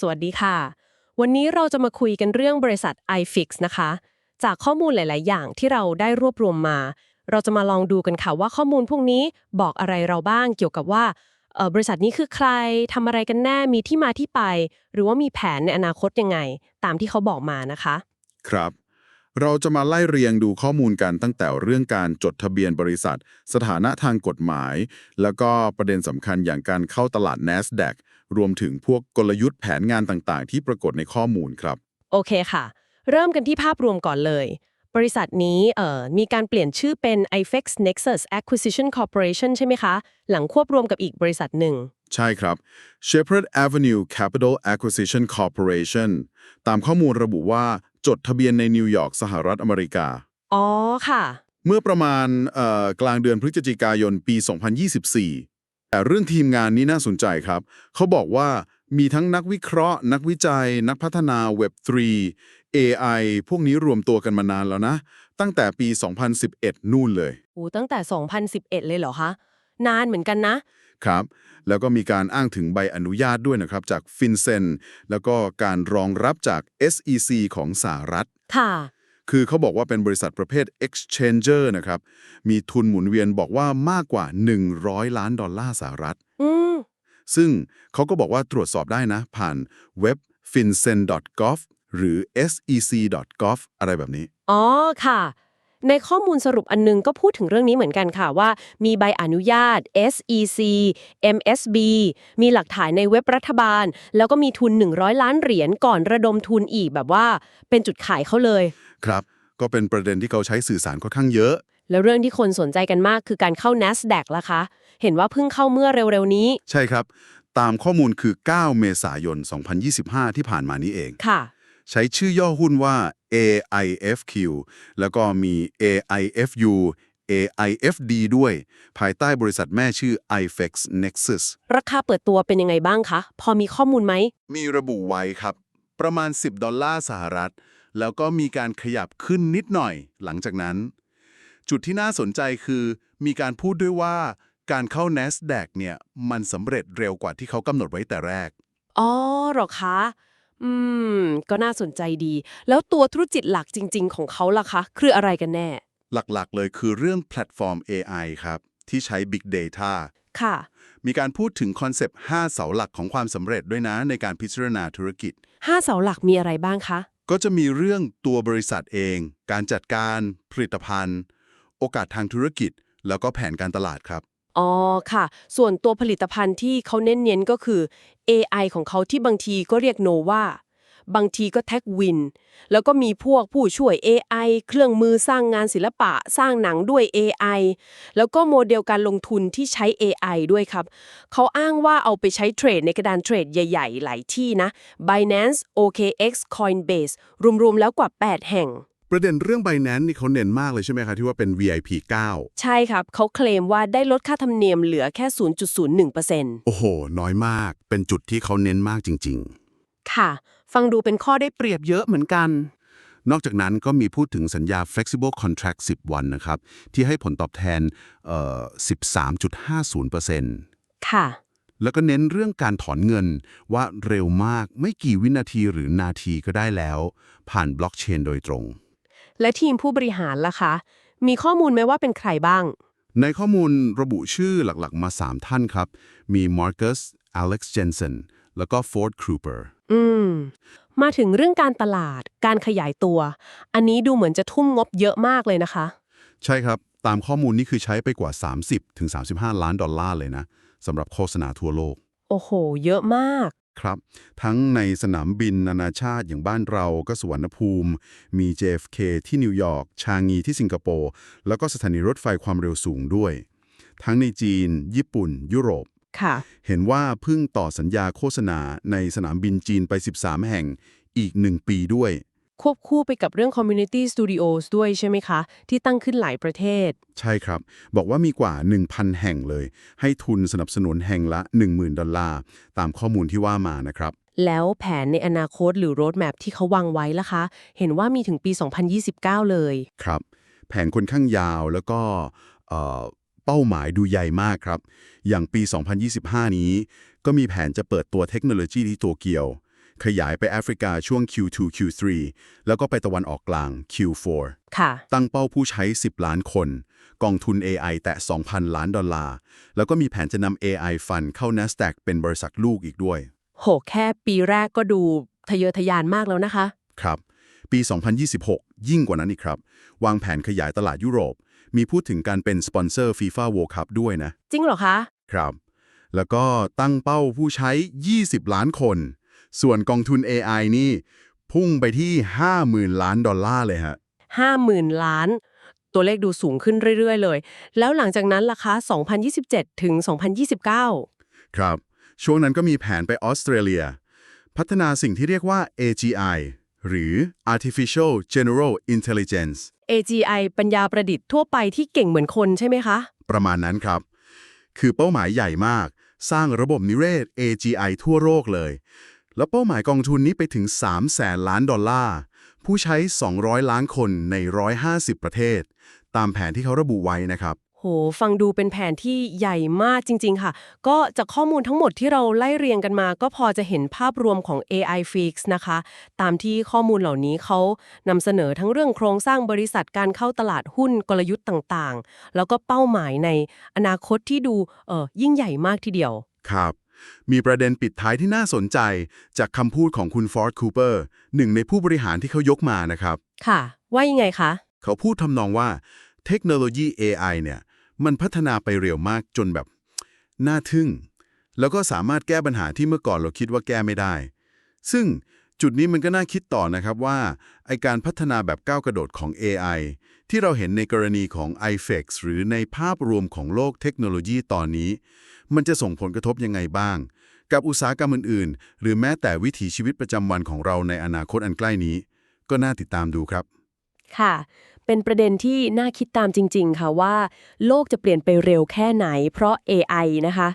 สวัสดีค่ะ วันนี้เราจะมาคุยกันเรื่องบริษัท iFix นะคะ จากข้อมูลหลาย ๆ อย่างที่เราได้รวบรวมมา เราจะมาลองดูกันค่ะว่าข้อมูลพวกนี้บอกอะไรเราบ้างเกี่ยวกับว่าบริษัทนี้คือใครทำอะไรกันแน่มีที่มาที่ไป หรือว่ามีแผนในอนาคตยังไง ตามที่เขาบอกมานะคะ ครับ เราจะมาไล่เรียงดูข้อมูลกันตั้งแต่เรื่องการจดทะเบียนบริษัท สถานะทางกฎหมาย แล้วก็ประเด็นสำคัญอย่างการเข้าตลาด NASDAQ รวมถึงพวกกลยุทธ์แผนงานต่างๆ ที่ปรากฏในข้อมูลครับ โอเคค่ะ เริ่มกันที่ภาพรวมก่อนเลย บริษัทนี้เอ่อมีการเปลี่ยนชื่อเป็น ifex nexus acquisition corporation ใช่ไหมคะ หลังควบรวมกับอีกบริษัทหนึ่ง ใช่ครับ Shepherd Avenue Capital Acquisition Corporation ตามข้อมูลระบุว่าจดทะเบียนในนิวยอร์กสหรัฐอเมริกา อ๋อค่ะ เมื่อประมาณเอ่อกลางเดือนพฤศจิกายนปี 2024 แต่เรื่องทีมงานนี้น่าสนใจครับ เขาบอกว่ามีทั้งนักวิเคราะห์ นักวิจัย นักพัฒนา Web3 AI พวกนี้รวมตัวกันมานานแล้วนะ ตั้งแต่ปี 2011 นู่นเลยโอ้ตั้งแต่ 2011 เลยเหรอคะ นานเหมือนกันนะ ครับ แล้วก็มีการอ้างถึงใบอนุญาตด้วยนะครับ จาก FinCEN แล้วก็การรองรับจาก SEC ของสหรัฐ ค่ะ คือเขาบอกว่าเป็นบริษัทประเภท exchanger นะครับ มีทุนหมุนเวียนบอกว่ามากกว่า 100 ล้านดอลลาร์สหรัฐอืมซึ่งเขาก็บอกว่าตรวจสอบได้นะ ผ่านเว็บ fincen.gov หรือ sec.gov อะไรแบบนี้ อ๋อค่ะ ในข้อมูลสรุปอันนึงก็พูดถึงเรื่องนี้เหมือนกันค่ะว่า มีใบอนุญาต SEC MSB มีหลักฐานในเว็บรัฐบาล แล้วก็มีทุน 100 ล้านเหรียญก่อนระดมทุนอีกแบบว่า เป็นจุดขายเขาเลย ครับ ก็เป็นประเด็นที่เขาใช้สื่อสารค่อนข้างเยอะ แล้วเรื่องที่คนสนใจกันมากคือการเข้า NASDAQ ล่ะคะ เห็นว่าเพิ่งเข้าเมื่อเร็วๆนี้ ใช่ครับ ตามข้อมูลคือ 9 เมษายน 2025 ที่ผ่านมานี้เอง ค่ะ ใช้ชื่อย่อหุ้นว่า AIFQ แล้วก็มี AIFU AIFD ด้วย ภายใต้บริษัทแม่ชื่อ ifex Nexus ราคาเปิดตัวเป็นยังไงบ้างคะ พอมีข้อมูลไหม มีระบุไว้ครับ ประมาณ 10 ดอลลาร์สหรัฐ แล้วก็มีการขยับขึ้นนิดหน่อยหลังจากนั้น จุดที่น่าสนใจคือ มีการพูดด้วยว่าการเข้า NASDAQ เนี่ย มันสำเร็จเร็วกว่าที่เขากำหนดไว้แต่แรก อ๋อเหรอคะ อืม ก็น่าสนใจดี แล้วตัวธุรกิจหลักจริง ๆ ของเขาล่ะคะ คืออะไรกันแน่ หลักๆ เลยคือเรื่องแพลตฟอร์ม AI ครับ ที่ใช้ Big Data ค่ะ มีการพูดถึงคอนเซปต์ 5 เสาหลักของความสำเร็จด้วยนะในการพิจารณาธุรกิจห้าเสาหลักมีอะไรบ้างคะ ก็จะมีเรื่องตัวบริษัทเอง การจัดการ ผลิตภัณฑ์ โอกาสทางธุรกิจ แล้วก็แผนการตลาดครับ อ๋อค่ะ ส่วนตัวผลิตภัณฑ์ที่เขาเน้นเน้นก็คือ AI ของเขาที่บางทีก็เรียก Nova บางทีก็ Tech Win แล้วก็มีพวกผู้ช่วย AI เครื่องมือสร้างงานศิลปะ สร้างหนังด้วย AI แล้วก็โมเดลการลงทุนที่ใช้ AI ด้วยครับ เขาอ้างว่าเอาไปใช้เทรดในกระดานเทรดใหญ่ ๆ หลายที่นะ Binance OKX Coinbase รวม ๆ แล้วกว่า 8 แห่ง ประเด็นเรื่อง Binance นี่เขาเน้นมากเลยใช่ไหมคะที่ว่าเป็น VIP 9 ใช่ครับ เขาเคลมว่าได้ลดค่าธรรมเนียมเหลือแค่ 0.01%โอ้โห น้อยมาก เป็นจุดที่เขาเน้นมากจริง ค่ะ ฟังดูเป็นข้อได้เปรียบเยอะเหมือนกัน ๆ นอกจากนั้นก็มีพูดถึงสัญญา flexible contract 10 วันนะครับ ที่ให้ผลตอบแทนเอ่อ13.50%ค่ะ แล้วก็เน้นเรื่องการถอนเงินว่าเร็วมากไม่กี่วินาทีหรือนาทีก็ได้แล้ว ผ่านบล็อกเชนโดยตรง และทีมผู้บริหารล่ะคะ มีข้อมูลไหมว่าเป็นใครบ้าง ในข้อมูลระบุชื่อหลักๆ มา 3 ท่านครับ มี Marcus Alex Jensen แล้วก็ Ford Kruper อืม มาถึงเรื่องการตลาด การขยายตัว อันนี้ดูเหมือนจะทุ่มงบเยอะมากเลยนะคะ ใช่ครับ ตามข้อมูลนี่คือใช้ไปกว่า 30-35 ล้านดอลลาร์เลยนะสำหรับโฆษณาทั่วโลก โอ้โห เยอะมาก ครับ ทั้งในสนามบินนานาชาติอย่างบ้านเราก็สวรรณภูมิ มี JFK ที่นิวยอร์ก ชางีที่สิงคโปร์ แล้วก็สถานีรถไฟความเร็วสูงด้วย ทั้งในจีน ญี่ปุ่น ยุโรปค่ะเห็นว่าเพิ่งต่อสัญญาโฆษณาในสนามบินจีนไป 13 แห่งอีก 1 ปีด้วย ควบคู่ไปกับเรื่อง Community Studios ด้วยใช่ไหมคะ ที่ตั้งขึ้นหลายประเทศ ใช่ครับ บอกว่ามีกว่า 1,000 แห่งเลย ให้ทุนสนับสนุนแห่งละ 10,000 ดอลลาร์ ตามข้อมูลที่ว่ามานะครับ แล้วแผนในอนาคตหรือ roadmap ที่เขาวางไว้ล่ะคะ เห็นว่ามีถึงปี 2029 เลย ครับ แผนค่อนข้างยาวแล้วก็เอ่อเป้าหมายดูใหญ่มากครับ อย่างปี 2025 นี้ ก็มีแผนจะเปิดตัวเทคโนโลยีที่โตเกียว ขยายไปแอฟริกาช่วง Q2 Q3 แล้วก็ไปตะวันออกกลาง Q4 ค่ะ ตั้งเป้าผู้ใช้ 10 ล้านคน กองทุน AI แตะ 2,000 ล้านดอลลาร์ แล้วก็มีแผนจะนำ AI ฟันเข้า NASDAQ เป็นบริษัทลูกอีกด้วย โห แค่ปีแรกก็ดูทะเยอทะยานมากแล้วนะคะ ครับ ปี 2026 ยิ่งกว่านั้นอีกครับ วางแผนขยายตลาดยุโรป มีพูดถึงการเป็นสปอนเซอร์ FIFA World Cup ด้วยนะ จริงเหรอคะ ครับ แล้วก็ตั้งเป้าผู้ใช้ 20 ล้านคน ส่วนกองทุน AI นี่ พุ่งไปที่ 50,000 ล้านดอลลาร์เลยฮะ50,000 ล้าน ตัวเลขดูสูงขึ้นเรื่อย ๆ เลย แล้วหลังจากนั้นล่ะคะ 2027 ถึง 2029 ครับ ช่วงนั้นก็มีแผนไปออสเตรเลีย พัฒนาสิ่งที่เรียกว่า AGI หรือ Artificial General Intelligence AGI ปัญญาประดิษฐ์ทั่วไปที่เก่งเหมือนคนใช่ไหมคะ ประมาณนั้นครับ คือเป้าหมายใหญ่มาก สร้างระบบนิเวศ AGI ทั่วโลกเลย แล้วเป้าหมายกองทุนนี้ไปถึง 3 แสนล้านดอลลาร์ ผู้ใช้ 200 ล้านคนใน 150 ประเทศ ตามแผนที่เขาระบุไว้นะครับโหฟังดูเป็นแผนที่ใหญ่มากจริง ๆ ค่ะ ก็จากข้อมูลทั้งหมดที่เราไล่เรียงกันมา ก็พอจะเห็นภาพรวมของ AI Fix นะคะ ตามที่ข้อมูลเหล่านี้เขานำเสนอทั้งเรื่องโครงสร้างบริษัทการเข้าตลาดหุ้นกลยุทธ์ต่างๆ แล้วก็เป้าหมายในอนาคตที่ดูเออยิ่งใหญ่มากทีเดียว ครับ มีประเด็นปิดท้ายที่น่าสนใจจากคำพูดของคุณฟอร์ดคูเปอร์หนึ่งในผู้บริหารที่เขายกมานะครับ ค่ะ ว่ายังไงคะ เขาพูดทำนองว่าเทคโนโลยี AI เนี่ย มันพัฒนาไปเร็วมากจนแบบ น่าทึ่ง แล้วก็สามารถแก้ปัญหาที่เมื่อก่อนเราคิดว่าแก้ไม่ได้ ซึ่ง จุดนี้มันก็น่าคิดต่อนะครับว่าไอการพัฒนาแบบก้าวกระโดดของ AI ที่เราเห็นในกรณีของ iFX หรือในภาพรวมของโลกเทคโนโลยีตอนนี้ มันจะส่งผลกระทบยังไงบ้าง กับอุตสาหกรรมอื่นๆ หรือแม้แต่วิถีชีวิตประจำวันของเราในอนาคตอันใกล้นี้ ก็น่าติดตามดูครับ ค่ะ เป็นประเด็นที่น่าคิดตามจริง ๆ ค่ะว่า โลกจะเปลี่ยนไปเร็วแค่ไหน เพราะ AI นะคะ